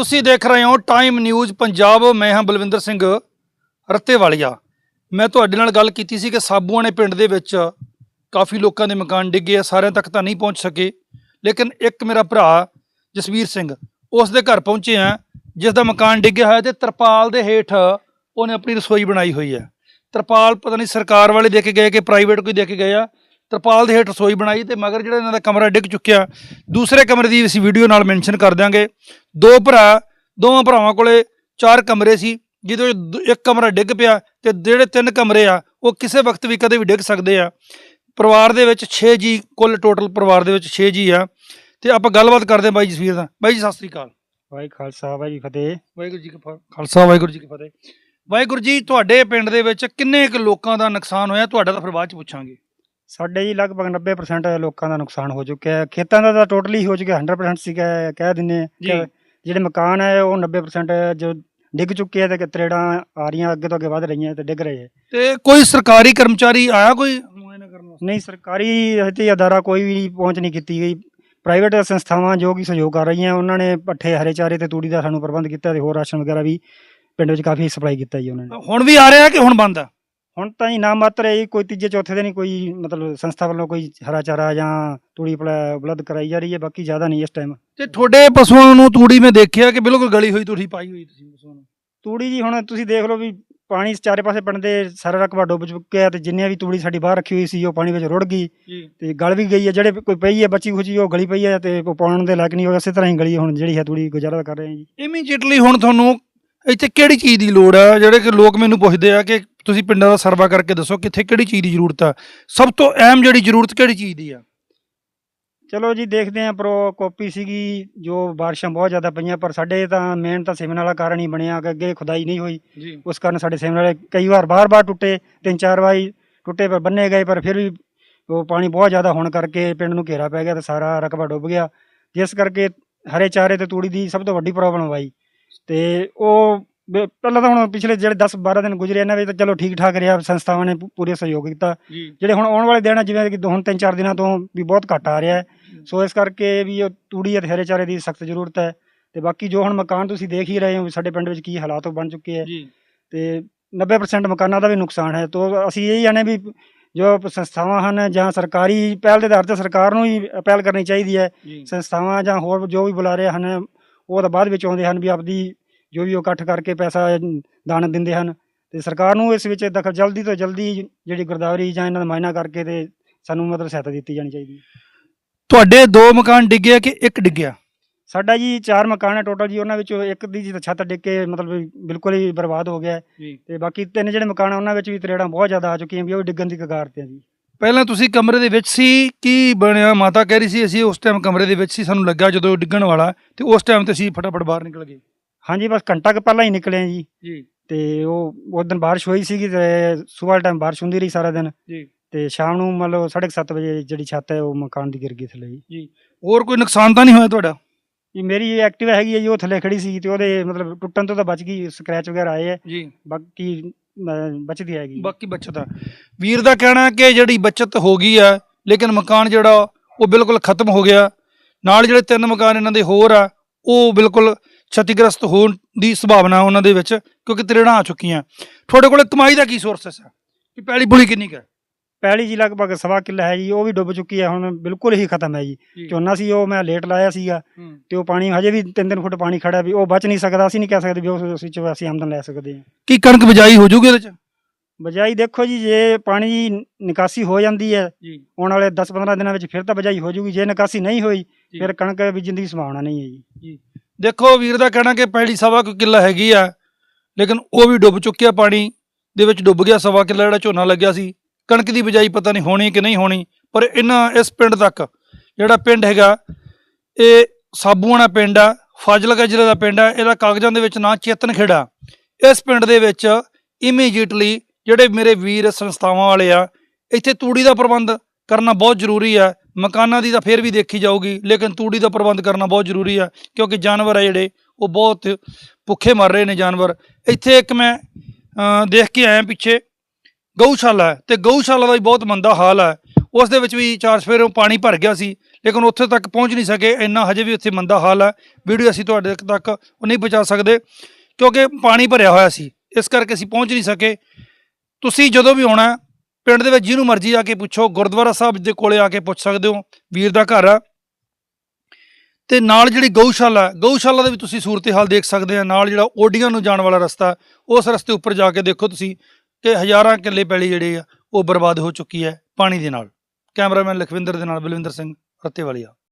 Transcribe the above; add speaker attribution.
Speaker 1: ਤੁਸੀਂ ਦੇਖ ਰਹੇ ਹੋ ਟਾਈਮ ਨਿਊਜ਼ ਪੰਜਾਬ। ਮੈਂ ਹਾਂ ਬਲਵਿੰਦਰ ਸਿੰਘ ਰੱਤੇਵਾਲੀਆ। ਮੈਂ ਤੁਹਾਡੇ ਨਾਲ ਗੱਲ ਕੀਤੀ ਸੀ ਕਿ ਸਾਬੂਆਣੇ ਪਿੰਡ ਦੇ ਵਿੱਚ ਕਾਫੀ ਲੋਕਾਂ ਦੇ ਮਕਾਨ ਡਿੱਗੇ ਆ, ਸਾਰਿਆਂ ਤੱਕ ਤਾਂ ਨਹੀਂ ਪਹੁੰਚ ਸਕੇ। ਲੇਕਿਨ ਇੱਕ ਮੇਰਾ ਭਰਾ ਜਸਵੀਰ ਸਿੰਘ, ਉਸ ਦੇ ਘਰ ਪਹੁੰਚੇ ਆ, ਜਿਸ ਦਾ ਮਕਾਨ ਡਿੱਗਿਆ ਹੋਇਆ ਤੇ ਤਰਪਾਲ ਦੇ ਹੇਠ ਉਹਨੇ ਆਪਣੀ ਰਸੋਈ ਬਣਾਈ ਹੋਈ ਹੈ। ਤਰਪਾਲ ਪਤਾ ਨਹੀਂ ਸਰਕਾਰ ਵਾਲੇ ਦੇ ਕੇ ਗਏ ਕਿ ਪ੍ਰਾਈਵੇਟ ਕੋਈ ਦੇ ਕੇ ਗਏ ਆ ਤਰਪਾਲ ਦੇ ਹੇਠ ਰਸੋਈ ਬਣਾਈ ਤੇ ਮਗਰ ਜਿਹੜਾ ਇਹਨਾਂ ਦਾ ਕਮਰਾ ਡਿੱਗ ਚੁੱਕਿਆ ਦੂਸਰੇ ਕਮਰੇ ਦੀ ਅਸੀਂ ਵੀਡੀਓ ਨਾਲ ਮੈਂਸ਼ਨ ਕਰ ਦਿਆਂਗੇ। ਦੋ ਭਰਾ ਦੋਵਾਂ ਭਰਾਵਾਂ ਕੋਲੇ ਚਾਰ ਕਮਰੇ ਸੀ ਜਿਹਦੇ ਵਿੱਚ ਇੱਕ ਕਮਰਾ ਡਿੱਗ ਪਿਆ ਤੇ ਜਿਹੜੇ ਤਿੰਨ ਕਮਰੇ ਆ ਉਹ ਕਿਸੇ ਵਕਤ ਵੀ ਕਦੇ ਵੀ ਡਿੱਗ ਸਕਦੇ ਆ। ਪਰਿਵਾਰ ਦੇ ਵਿੱਚ 6 ਜੀ ਕੁੱਲ ਟੋਟਲ ਪਰਿਵਾਰ ਦੇ ਵਿੱਚ 6 ਜੀ ਆ। ਤੇ ਆਪਾਂ ਗੱਲਬਾਤ ਕਰਦੇ ਹਾਂ ਬਾਈ ਜਸਵੀਰ ਦਾ ਬਾਈ ਜੀ ਸਤਿ ਸ੍ਰੀ ਅਕਾਲ।
Speaker 2: ਵਾਹਿ ਖਾਲਸਾ ਵਾਹਿ ਫਤਿਹ।
Speaker 1: ਵਾਹਿਗੁਰੂ ਜੀ ਕਾ ਖਾਲਸਾ ਵਾਹਿਗੁਰੂ ਜੀ ਕੀ ਫਤਿਹ। ਵਾਹਿਗੁਰੂ ਜੀ ਤੁਹਾਡੇ ਪਿੰਡ ਦੇ ਵਿੱਚ ਕਿੰਨੇ ਕੁ ਲੋਕਾਂ ਦਾ ਨੁਕਸਾਨ ਹੋਇਆ? ਤੁਹਾਡਾ ਤਾਂ ਫਿਰ ਬਾਅਦ ਚ ਪੁੱਛਾਂਗੇ।
Speaker 2: ਸਾਡੇ ਜੀ ਲਗਭਗ 90% ਲੋਕਾਂ ਦਾ ਨੁਕਸਾਨ ਹੋ ਚੁੱਕਿਆ ਹੈ। ਖੇਤਾਂ ਦਾ ਤਾਂ ਟੋਟਲੀ ਹੋ ਚੁੱਕਿਆ 100% ਸੀਗਾ ਕਹਿ ਦਿੰਨੇ ਕਿ। ਜਿਹੜੇ ਮਕਾਨ ਹੈ ਉਹ 90% ਜੋ ਡਿੱਗ ਚੁੱਕੇ ਆ ਤੇ ਤਰੇੜਾਂ ਆ ਰਹੀਆਂ ਅੱਗੇ ਤੋਂ ਅੱਗੇ ਵਧ ਰਹੀਆਂ ਤੇ ਡਿੱਗ ਰਹੇ ਆ।
Speaker 1: ਤੇ ਕੋਈ ਸਰਕਾਰੀ ਕਰਮਚਾਰੀ ਆਇਆ ਕੋਈ?
Speaker 2: ਨਹੀਂ ਸਰਕਾਰੀ ਹਜੇ ਅਦਾਰਾ ਕੋਈ ਵੀ ਪਹੁੰਚ ਨਹੀਂ ਕੀਤੀ ਗਈ। ਪ੍ਰਾਈਵੇਟ ਸੰਸਥਾਵਾਂ ਜੋ ਕਿ ਸਹਿਯੋਗ ਕਰ ਰਹੀਆਂ ਉਹਨਾਂ ਨੇ ਪੱਠੇ ਹਰੇ ਚਾਰੇ ਤੇ ਤੂੜੀ ਦਾ ਸਾਨੂੰ ਪ੍ਰਬੰਧ ਕੀਤਾ ਤੇ ਹੋਰ ਰਾਸ਼ਨ ਵਗੈਰਾ ਵੀ ਪਿੰਡ ਵਿੱਚ ਕਾਫੀ ਸਪਲਾਈ ਕੀਤਾ ਜੀ ਉਹਨਾਂ ਨੇ।
Speaker 1: ਹੁਣ ਵੀ ਆ ਰਿਹਾ ਕਿ ਹੁਣ ਬੰਦ ਆ?
Speaker 2: ਹੁਣ ਤਾਂ ਹੀ ਨਾ ਮਾਤਰ ਹੈ ਜੀ, ਕੋਈ ਤੀਜੇ ਚੌਥੇ ਦਿਨ ਹੀ ਕੋਈ ਮਤਲਬ ਸੰਸਥਾ ਵੱਲੋਂ ਕੋਈ ਹਰਾ ਚਾਰਾ ਜਾਂ ਤੂੜੀ ਉਪਲਬਧ ਕਰਾਈ ਜਾ ਰਹੀ ਹੈ ਬਾਕੀ ਜ਼ਿਆਦਾ ਨਹੀਂ ਇਸ ਟਾਈਮ
Speaker 1: ਤੇ ਤੁਹਾਡੇ ਪਸ਼ੂਆਂ ਨੂੰ ਤੂੜੀ ਮੈਂ ਦੇਖਿਆ ਕਿ ਬਿਲਕੁਲ ਗਲੀ ਹੋਈ ਤੂੜੀ ਪਾਈ ਹੋਈ ਤੁਸੀਂ ਪਸ਼ੂਆਂ ਨੂੰ।
Speaker 2: ਤੂੜੀ ਜੀ ਹੁਣ ਤੁਸੀਂ ਦੇਖ ਲਓ ਵੀ ਪਾਣੀ ਚਾਰੇ ਪਾਸੇ ਪਿੰਡ ਦੇ ਸਾਰਾ ਰਕਬਾ ਡੁੱਬ ਚੁੱਕਿਆ ਤੇ ਜਿੰਨੀਆਂ ਵੀ ਤੂੜੀ ਸਾਡੀ ਬਾਹਰ ਰੱਖੀ ਹੋਈ ਸੀ ਉਹ ਪਾਣੀ ਵਿੱਚ ਰੁੜ ਗਈ
Speaker 1: ਜੀ।
Speaker 2: ਤੇ ਗਲ ਵੀ ਗਈ ਹੈ ਜਿਹੜੇ ਕੋਈ ਪਈ ਹੈ ਬੱਚੀ ਖੁਚੀ ਉਹ ਗਲੀ ਪਈ ਹੈ ਤੇ ਉਹ ਪਾਉਣ ਦੇ ਲਾਇਕ ਨਹੀਂ ਹੋਇਆ ਇਸੇ ਤਰ੍ਹਾਂ ਹੀ ਗਲੀ ਹੁਣ ਜਿਹੜੀ ਹੈ ਤੂੜੀ ਗੁਜ਼ਾਰਾ ਕਰ ਰਹੇ ਹਾਂ ਜੀ।
Speaker 1: ਇਮੀਡੀਏਟਲੀ ਹੁਣ ਤੁਹਾਨੂੰ ਇੱਥੇ ਕਿਹੜੀ ਚੀਜ਼ ਦੀ ਲੋੜ ਆ? ਜਿਹੜੇ ਕਿ ਲੋਕ ਮੈਨੂੰ ਪੁੱਛਦੇ ਆ ਕਿ ਤੁਸੀਂ ਪਿੰਡਾਂ ਦਾ ਸਰਵਾ ਕਰਕੇ ਦੱਸੋ ਕਿੱਥੇ ਕਿਹੜੀ ਚੀਜ਼ ਦੀ ਜ਼ਰੂਰਤ ਆ? ਸਭ ਤੋਂ ਅਹਿਮ ਜਿਹੜੀ ਜ਼ਰੂਰਤ ਕਿਹੜੀ ਚੀਜ਼ ਦੀ ਆ?
Speaker 2: ਚਲੋ ਜੀ ਦੇਖਦੇ ਹਾਂ ਪ੍ਰੋ ਕਾਪੀ ਸੀਗੀ ਜੋ ਬਾਰਿਸ਼ਾਂ ਬਹੁਤ ਜ਼ਿਆਦਾ ਪਈਆਂ ਪਰ ਸਾਡੇ ਤਾਂ ਮੇਨ ਤਾਂ ਸਿਮਨ ਵਾਲਾ ਕਾਰਨ ਹੀ ਬਣਿਆ ਕਿ ਅੱਗੇ ਖੁਦਾਈ ਨਹੀਂ ਹੋਈ।
Speaker 1: ਜੀ।
Speaker 2: ਉਸ ਕਾਰਨ ਸਾਡੇ ਸਿਮਨ ਵਾਲੇ ਕਈ ਵਾਰ ਬਾਰ-ਬਾਰ ਟੁੱਟੇ ਤਿੰਨ ਚਾਰ ਵਾਰੀ ਟੁੱਟੇ ਪਰ ਬੰਨੇ ਗਏ ਪਰ ਫਿਰ ਵੀ ਉਹ ਪਾਣੀ ਬਹੁਤ ਜ਼ਿਆਦਾ ਹੋਣ ਕਰਕੇ ਪਿੰਡ ਨੂੰ ਘੇਰਾ ਪੈ ਗਿਆ ਤੇ ਸਾਰਾ ਰਕਬਾ ਡੁੱਬ ਗਿਆ। ਜਿਸ ਕਰਕੇ ਹਰੇ ਚਾਰੇ ਤੇ ਤੂੜੀ ਦੀ ਸਭ ਤੋਂ ਵੱਡੀ ਪ੍ਰੋਬਲਮ ਆਈ। ਤੇ ਉਹ ਬ- ਪਹਿਲਾਂ ਤਾਂ ਹੁਣ ਪਿਛਲੇ ਜਿਹੜੇ 10 12 ਦਿਨ ਗੁਜ਼ਰੇ ਇਹਨਾਂ ਵਿੱਚ ਤਾਂ ਚਲੋ ਠੀਕ ਠਾਕ ਰਿਹਾ ਸੰਸਥਾਵਾਂ ਨੇ ਪੂ- ਪੂਰੇ ਸਹਿਯੋਗ ਕੀਤਾ।
Speaker 1: ਜੀ।
Speaker 2: ਜਿਹੜੇ ਹੁਣ ਆਉਣ ਵਾਲੇ ਦਿਨ ਆ, ਜਿਵੇਂ ਕਿ ਦੋ- ਹੁਣ ਤਿੰਨ ਚਾਰ ਦਿਨਾਂ ਤੋਂ ਵੀ ਬਹੁਤ ਘੱਟ ਆ ਰਿਹਾ ਹੈ। ਸੋ ਇਸ ਕਰਕੇ ਵੀ ਉਹ ਤੂੜੀ ਅਤੇ ਹਰੇ ਚਾਰੇ ਦੀ ਸਖਤ ਜ਼ਰੂਰਤ ਹੈ। ਤੇ ਬਾਕੀ ਜੋ ਹੁਣ ਮਕਾਨ ਤੁਸੀਂ ਦੇਖ ਹੀ ਰਹੇ ਹੋ ਵੀ ਸਾਡੇ ਪਿੰਡ ਵਿੱਚ ਕੀ ਹਾਲਾਤ ਬਣ ਚੁੱਕੇ ਹੈ।
Speaker 1: ਜੀ।
Speaker 2: ਤੇ 90% ਮਕਾਨਾਂ ਦਾ ਵੀ ਨੁਕਸਾਨ ਹੈ। ਤੋਂ ਅਸੀਂ ਇਹ ਆਨੇ ਵੀ ਜੋ ਸੰਸਥਾਵਾਂ ਹਨ ਜਾਂ ਸਰਕਾਰੀ ਪਹਿਲ ਦੇ ਆਧਾਰ ਤੇ ਸਰਕਾਰ ਨੂੰ ਹੀ ਅਪੀਲ ਕਰਨੀ ਚਾਹੀਦੀ ਹੈ।
Speaker 1: ਜੀ।
Speaker 2: ਸੰਸਥਾਵਾਂ ਜਾਂ ਹੋਰ ਜੋ ਵੀ ਬੁਲਾ ਰਹੇ ਹਨ ਉਹ ਤਾਂ ਬਾਅਦ ਵਿੱਚ ਆਉਂਦੇ ਹਨ ਵੀ ਆਪਦੀ ਜੋ ਵੀ ਉਹ ਇਕੱਠ ਕਰਕੇ ਪੈਸਾ ਦਾਨ ਦਿੰਦੇ ਹਨ ਤੇ ਸਰਕਾਰ ਨੂੰ ਇਸ ਵਿੱਚ ਦਖਲ ਜਲਦੀ ਤੋਂ ਜਲਦੀ ਜਿਹੜੀ ਗਰਦਾਵਰੀ ਜਾਂ ਇਹਨਾਂ ਦਾ ਮਾਇਨਾ ਕਰਕੇ ਤੇ ਸਾਨੂੰ ਮਤਲਬ ਸਹਾਇਤਾ ਦਿੱਤੀ ਜਾਣੀ ਚਾਹੀਦੀ ਹੈ।
Speaker 1: ਤੁਹਾਡੇ ਦੋ ਮਕਾਨ ਡਿੱਗੇ ਕਿ ਇੱਕ ਡਿੱਗਿਆ?
Speaker 2: ਸਾਡਾ ਜੀ ਚਾਰ ਮਕਾਨ ਹੈ ਟੋਟਲ ਜੀ ਉਹਨਾਂ ਵਿੱਚੋਂ ਇੱਕ ਦੀ ਜੀ ਤਾਂ ਛੱਤ ਡਿੱਗ ਕੇ ਮਤਲਬ ਬਿਲਕੁਲ ਹੀ ਬਰਬਾਦ ਹੋ ਗਿਆ ਹੈ।
Speaker 1: ਜੀ।
Speaker 2: ਤੇ ਬਾਕੀ ਤਿੰਨ ਜਿਹੜੇ ਮਕਾਨ ਆ ਉਹਨਾਂ ਵਿੱਚ ਵੀ ਤਰੇੜਾਂ ਬਹੁਤ ਜ਼ਿਆਦਾ ਆ ਚੁੱਕੀਆਂ ਵੀ ਉਹ ਡਿੱਗਣ ਦੀ ਕਗਾਰ ਤੇ ਆ ਜੀ।
Speaker 1: ਪਹਿਲਾਂ ਤੁਸੀਂ ਕਮਰੇ ਦੇ ਵਿੱਚ ਸੀ ਕੀ ਬਣਿਆ? ਮਾਤਾ ਕਹਿ ਰਹੀ ਸੀ ਅਸੀਂ ਉਸ ਟਾਈਮ ਕਮਰੇ ਦੇ ਵਿੱਚ ਸੀ ਸਾਨੂੰ ਲੱਗਾ ਜਦੋਂ ਡਿੱਗਣ ਵਾਲਾ ਤੇ ਉਸ ਟਾਈਮ ਤੇ ਅਸੀਂ ਫਟਾਫਟ ਬਾਹਰ ਨਿਕਲ ਗਏ।
Speaker 2: ਹਾਂਜੀ ਬਸ ਘੰਟਾ ਕੁ ਪਹਿਲਾਂ ਹੀ ਨਿਕਲੇ ਆ ਜੀ।
Speaker 1: ਜੀ।
Speaker 2: ਤੇ ਉਹ ਉਸ ਦਿਨ ਬਾਰਿਸ਼ ਹੋਈ ਸੀਗੀ ਤੇ ਸਵੇਰ ਟਾਈਮ ਬਾਰਿਸ਼ ਹੁੰਦੀ ਰਹੀ ਸਾਰਾ ਦਿਨ।
Speaker 1: ਜੀ।
Speaker 2: ਤੇ ਸ਼ਾਮ ਨੂੰ ਮੰਨ ਲਓ 7:30 ਵਜੇ ਜਿਹੜੀ ਛੱਤ ਹੈ ਉਹ ਮਕਾਨ ਦੀ ਗਿਰ ਗਈ ਥੱਲੇ ਜੀ।
Speaker 1: ਹੋਰ ਕੋਈ ਨੁਕਸਾਨ ਤਾਂ ਨਹੀਂ ਹੋਇਆ ਤੁਹਾਡਾ?
Speaker 2: ਇਹ ਮੇਰੀ ਐਕਟਿਵਾ ਹੈਗੀ ਹੈ ਜੀ ਉਹ ਥੱਲੇ ਖੜੀ ਸੀ ਤੇ ਉਹਦੇ ਮਤਲਬ ਟੁੱਟਣ ਤੋਂ ਤਾਂ ਬਚ ਗਈ ਸਕ੍ਰੈਚ ਵਗੈਰਾ ਆਏ ਹੈ।
Speaker 1: ਜੀ।
Speaker 2: ਬਾਕੀ ਅਮ, ਬਚਦੀ ਹੈਗੀ
Speaker 1: ਬਾਕੀ ਬਚਤ ਆ। ਵੀਰ ਦਾ ਕਹਿਣਾ ਹੈ ਕਿ ਜਿਹੜੀ ਬਚਤ ਹੋ ਗਈ ਆ ਲੇਕਿਨ ਮਕਾਨ ਜਿਹੜਾ ਉਹ ਬਿਲਕੁਲ ਖਤਮ ਹੋ ਗਿਆ। ਨਾਲ ਜਿਹੜੇ ਤਿੰਨ ਮਕਾਨ ਇਹਨਾਂ ਦੇ ਹੋਰ ਆ ਉਹ ਬਿਲਕੁਲ ਛਤੀਗ੍ਰਸਤ ਹੋਣ ਦੀ ਸੰਭਾਵਨਾ ਉਹਨਾਂ ਦੇ ਵਿੱਚ ਕਿਉਂਕਿ ਤਰੇੜਾਂ ਆ ਚੁੱਕੀਆਂ। ਤੁਹਾਡੇ ਕੋਲ ਕਮਾਈ ਦਾ ਕੀ ਸੋਰਸ ਹੈ ਕਿ ਪੈਲੀ ਪੁਲੀ ਕਿੰਨੀ ਕੁ ਹੈ
Speaker 2: ਪਹਿਲੀ ਜੀ ਲਗਭਗ ਸਵਾ ਕਿੱਲਾ ਹੈ ਜੀ ਉਹ ਵੀ ਡੁੱਬ ਚੁੱਕੀ ਹੈ ਹੁਣ ਬਿਲਕੁਲ ਹੀ ਖਤਮ ਹੈ ਜੀ। ਝੋਨਾ ਸੀ ਉਹ ਮੈਂ ਲੇਟ ਲਾਇਆ ਸੀਗਾ ਤੇ ਉਹ ਪਾਣੀ ਹਜੇ ਵੀ 3-3 ਫੁੱਟ ਪਾਣੀ ਖੜਾ ਵੀ ਉਹ ਬਚ ਨਹੀਂ ਸਕਦਾ ਅਸੀਂ ਨਹੀਂ ਕਹਿ ਸਕਦੇ ਵੀ ਵਿੱਚ ਅਸੀਂ ਆਮਦਨ ਲੈ ਸਕਦੇ ਹਾਂ।
Speaker 1: ਕੀ ਕਣਕ ਬਿਜਾਈ ਹੋ ਜੂਗੀ ਇਹਦੇ ਚ?
Speaker 2: ਬਜਾਈ ਦੇਖੋ ਜੀ ਜੇ ਪਾਣੀ ਦੀ ਨਿਕਾਸੀ ਹੋ ਜਾਂਦੀ ਹੈ
Speaker 1: ਜੀ।
Speaker 2: ਆਉਣ ਵਾਲੇ 10-15 ਦਿਨਾਂ ਵਿੱਚ ਫਿਰ ਤਾਂ ਬਜਾਈ ਹੋ ਜੂਗੀ ਜੇ ਨਿਕਾਸੀ ਨਹੀਂ ਹੋਈ। ਫਿਰ ਕਣਕ ਬੀਜਣ ਦੀ ਸੰਭਾਵਨਾ ਨਹੀਂ ਹੈ ਜੀ।
Speaker 1: ਦੇਖੋ ਵੀਰ ਦਾ ਕਹਿਣਾ ਕਿ ਪਹਿਲੀ ਸਵਾ ਕੁ ਕਿੱਲਾ ਹੈਗੀ ਆ ਲੇਕਿਨ ਉਹ ਵੀ ਡੁੱਬ ਚੁੱਕਿਆ ਪਾਣੀ ਦੇ ਵਿੱਚ ਡੁੱਬ ਗਿਆ ਸਵਾ ਕਿੱਲਾ ਜਿਹੜਾ ਝੋਨਾ ਲੱਗਿਆ ਸੀ। ਕਣਕ ਦੀ ਬਿਜਾਈ ਪਤਾ ਨਹੀਂ ਹੋਣੀ ਕਿ ਨਹੀਂ ਹੋਣੀ, ਪਰ ਇਹਨਾਂ ਇਸ ਪਿੰਡ ਤੱਕ, ਜਿਹੜਾ ਪਿੰਡ ਹੈਗਾ, ਇਹ ਸਾਬੂਆਣਾ ਪਿੰਡ ਆ, ਫਾਜ਼ਿਲਕਾ ਜ਼ਿਲ੍ਹੇ ਦਾ ਪਿੰਡ ਆ, ਇਹਦਾ ਕਾਗਜ਼ਾਂ ਦੇ ਵਿੱਚ ਨਾਂ ਚੇਤਨ ਖੇੜਾ। ਇਸ ਪਿੰਡ ਦੇ ਵਿੱਚ ਇਮੀਡੀਏਟਲੀ ਜਿਹੜੇ ਮੇਰੇ ਵੀਰ ਸੰਸਥਾਵਾਂ ਵਾਲੇ ਆ, ਇੱਥੇ ਤੂੜੀ ਦਾ ਪ੍ਰਬੰਧ ਕਰਨਾ ਬਹੁਤ ਜ਼ਰੂਰੀ ਆ। ਮਕਾਨਾਂ ਦੀ ਤਾਂ ਫਿਰ ਵੀ ਦੇਖੀ ਜਾਊਗੀ, ਲੇਕਿਨ ਤੂੜੀ ਦਾ ਪ੍ਰਬੰਧ ਕਰਨਾ ਬਹੁਤ ਜ਼ਰੂਰੀ ਆ, ਕਿਉਂਕਿ ਜਾਨਵਰ ਆ ਜਿਹੜੇ, ਉਹ ਬਹੁਤ ਭੁੱਖੇ ਮਰ ਰਹੇ ਨੇ ਜਾਨਵਰ। ਇੱਥੇ ਇੱਕ ਮੈਂ ਦੇਖ ਕੇ ਆਇਆ ਪਿੱਛੇ ਗਊਸ਼ਾਲਾ ਹੈ ਤੇ ਗਊਸ਼ਾਲਾ ਦਾ ਵੀ ਬਹੁਤ ਮੰਦਾ ਹਾਲ ਹੈ। ਉਸ ਦੇ ਵਿੱਚ ਵੀ ਚਾਰ ਸਵੇਰੋਂ ਪਾਣੀ ਭਰ ਗਿਆ ਸੀ, ਲੇਕਿਨ ਉੱਥੇ ਤੱਕ ਪਹੁੰਚ ਨਹੀਂ ਸਕੇ। ਇੰਨਾ ਹਜੇ ਵੀ ਉੱਥੇ ਮੰਦਾ ਹਾਲ ਹੈ। ਵੀਡੀਓ ਅਸੀਂ ਤੁਹਾਡੇ ਤੱਕ ਉਹ ਨਹੀਂ ਪਹੁੰਚਾ ਸਕਦੇ, ਕਿਉਂਕਿ ਪਾਣੀ ਭਰਿਆ ਹੋਇਆ ਸੀ। ਇਸ ਕਰਕੇ ਅਸੀਂ ਪਹੁੰਚ ਨਹੀਂ ਸਕੇ। ਤੁਸੀਂ ਜਦੋਂ ਵੀ ਆਉਣਾ ਪਿੰਡ ਦੇ ਵਿੱਚ ਜਿਹਨੂੰ ਮਰਜ਼ੀ ਆ ਕੇ ਪੁੱਛੋ, ਗੁਰਦੁਆਰਾ ਸਾਹਿਬ ਦੇ ਕੋਲੇ ਆ ਕੇ ਪੁੱਛ ਸਕਦੇ ਹੋ, ਵੀਰ ਦਾ ਘਰ ਆ ਤੇ ਨਾਲ ਜਿਹੜੀ ਗਊਸ਼ਾਲਾ ਗਊਸ਼ਾਲਾ ਦੇ ਵੀ ਤੁਸੀਂ ਸੂਰਤ ਹਾਲ ਦੇਖ ਸਕਦੇ ਆ। ਨਾਲ ਜਿਹੜਾ ਓਡੀਆਂ ਨੂੰ ਜਾਣ ਵਾਲਾ ਰਸਤਾ ਉਸ ਰਸਤੇ ਉੱਪਰ ਜਾ ਕੇ ਦੇਖੋ ਤੁਸੀਂ। ਕਿ ਹਜ਼ਾਰਾਂ ਕਿੱਲੇ ਪੈਲੀ ਜਿਹੜੇ ਆ, ਉਹ ਬਰਬਾਦ ਹੋ ਚੁੱਕੀ ਹੈ ਪਾਣੀ ਦੇ ਨਾਲ। ਕੈਮਰਾਮੈਨ ਲਖਵਿੰਦਰ ਦੇ ਨਾਲ ਬਲਵਿੰਦਰ ਸਿੰਘ, ਰੱਤੇਵਾਲੀਆ।